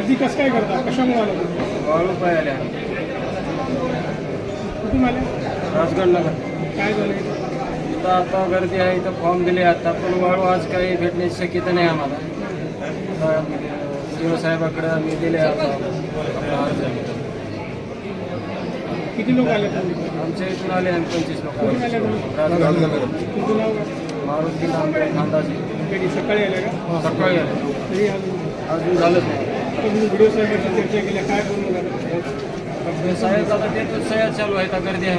गर्दी कसं काय करता? कशामुळे आला वाळू पाहिल्या कुठून आले? राजगड नगर. काय झालं इथं? आता गर्दी आहे इथं फॉर्म दिले आता पण वाळू आज काही भेटण्याची शक्यता नाही आम्हाला. सीओ साहेबाकडे आम्ही दिले आता आपला अर्ज. किती लोक आले तुम्ही? आमच्या इथून आले आणि पंचवीस लोक. कुठून आले तुम्ही? तुमचं नाव काय? मारुती खांदाची कधी सकाळी आले का? सकाळी आले. तरी अजून अजून झालंच नाही. साहेब आता ते सह्या चालू आहे आता गर्दी आहे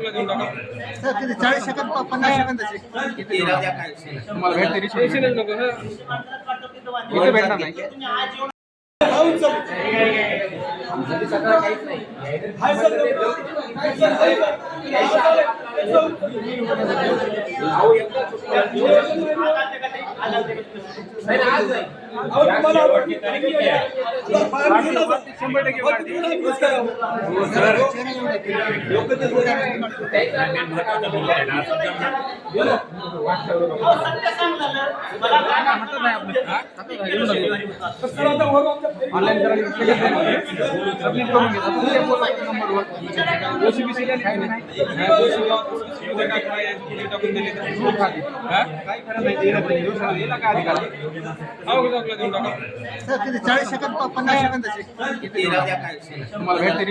सर किती? चाळीस सेकंद पन्नास सेकंदाचे. इथे भेटणार नाही. शंभर टक्के वाढते ऑनलाईन सर किती? चाळीस सेकंद प- पन्नास सेकंदाचे तुम्हाला भेटते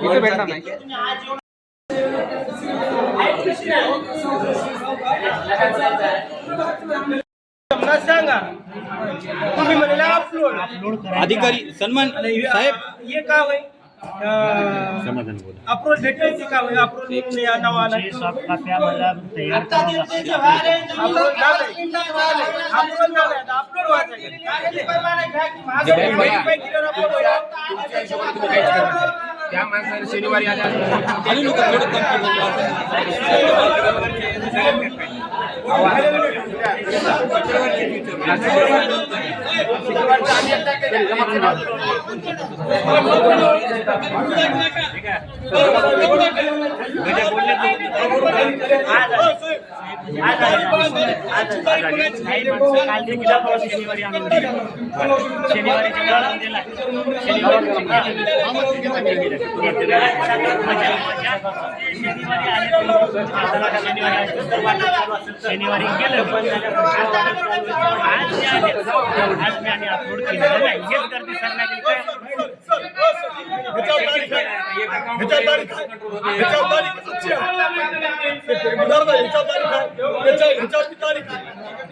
इथे भेटणार नाही. सांगा तुम्ही म्हणाले अपलोड अधिकारी सन्मान साहेब. हे का होय? अप्रोच भेटायची का? होय अप्रोच या नावाला. त्या माणसाने शनिवारी आल्या लोक थोडं ঠিক আছে शनिवारी गेलं पण आज जे आले आज मी आणि अपलोड केलेलं नाही हेच गर्दी सरण्याची काय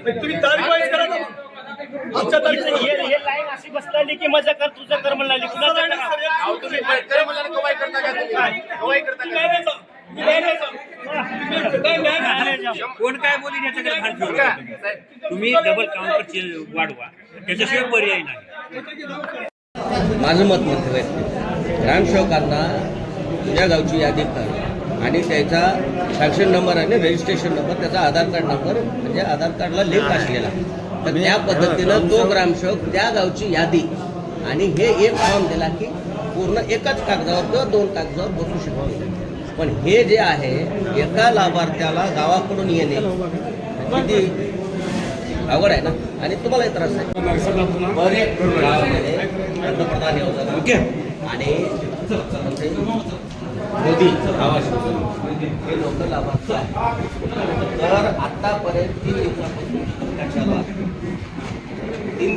तुम्ही तारीख वाईज करा ना आमच्या तारखेला. लाईन अशी बसलेली की मजा कर तुझं कर म्हणली कुणाचं करा? अरे जाऊ. कोण काय बोली याच्याकडे भान ठेवू नका. तुम्ही डबल काउंटर वाढवा. त्याच्याशिवाय पर्याय नाही. माझं मत म्हणतं आहे. ग्रामसेवकांना तुझ्या गावची यादी कर. आणि त्याचा फॅक्शन नंबर आणि रजिस्ट्रेशन नंबर त्याचा आधार कार्ड नंबर म्हणजे आधार कार्डला लिंक असलेला. तर त्या पद्धतीनं तो ग्रामसेवक त्या गावची यादी आणि हे एक फॉर्म दिला की पूर्ण एकाच कागदावर किंवा दोन कागदावर बसू शकतो. पण हे जे आहे एका लाभार्थ्याला गावाकडून येणे किती अवघड आहे ना? आणि तुम्हालाही त्रास आहे. पंतप्रधान योजना आणि मोदी आवास हे लोक लाभार्थी आहे तर आतापर्यंत तीन दिवसापासून कशाला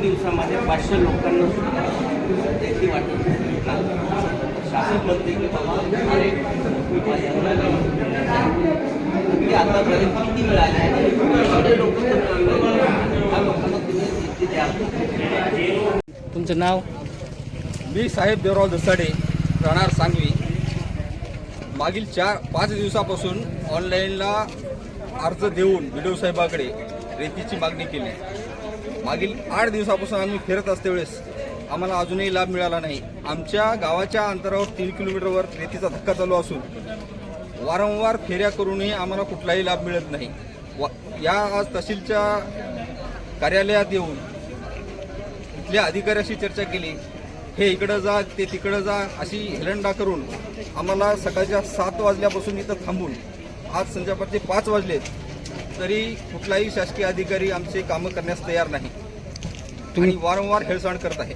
दिवसामध्ये पाचशे लोकांना सुद्धा त्याची वाटत शासन म्हणते की बाबा अरे आतापर्यंत किती मिळाले आहे लोक त्या लोकांना तुम्ही द्या. तुमचं नाव? मी साहेब देवराव दसाडे राहणार सांगवी. मागील चार पाच दिवसापासून ऑनलाईनला अर्ज देऊन बी साहेबाकडे रेतीची मागणी केली. मागील आठ दिवसापासून आम्ही फिरत असते वेळेस आम्हाला अजूनही लाभ मिळाला नाही. आमच्या गावाच्या अंतरावर तीन किलोमीटरवर रेतीचा धक्का चालू असून वारंवार फेऱ्या करूनही आम्हाला कुठलाही लाभ मिळत नाही. वा या आज तहसीलच्या कार्यालयात येऊन इथल्या अधिकाऱ्याशी चर्चा केली. हे इकडं जा ते तिकडं जा अशी हेलंडा करून आम्हाला सकाळच्या सात वाजल्यापासून इथं थांबून आज संध्याकाळचे पाच वाजलेत तरी कुठलाही शासकीय अधिकारी आमचे कामं करण्यास तयार नाही. आणि वारंवार हेळसांड करत आहे.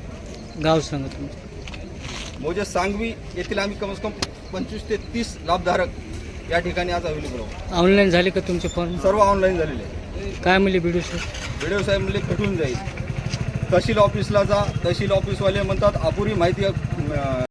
गाव सांगा तुमचं मोजे सांगवी येथील आम्ही कमीत कम पंचवीस ते तीस लाभधारक या ठिकाणी आज अवेलेबल आहोत. ऑनलाईन झाले का तुमचे फॉर्म सर्व ऑनलाईन झालेले आहे काय म्हणले बीडीओ सर व्हिडिओ साहेब म्हणले भेटून जाईल. तहसील ऑफिसला जा तहसील ऑफिसवाले म्हणतात अपुरी माहिती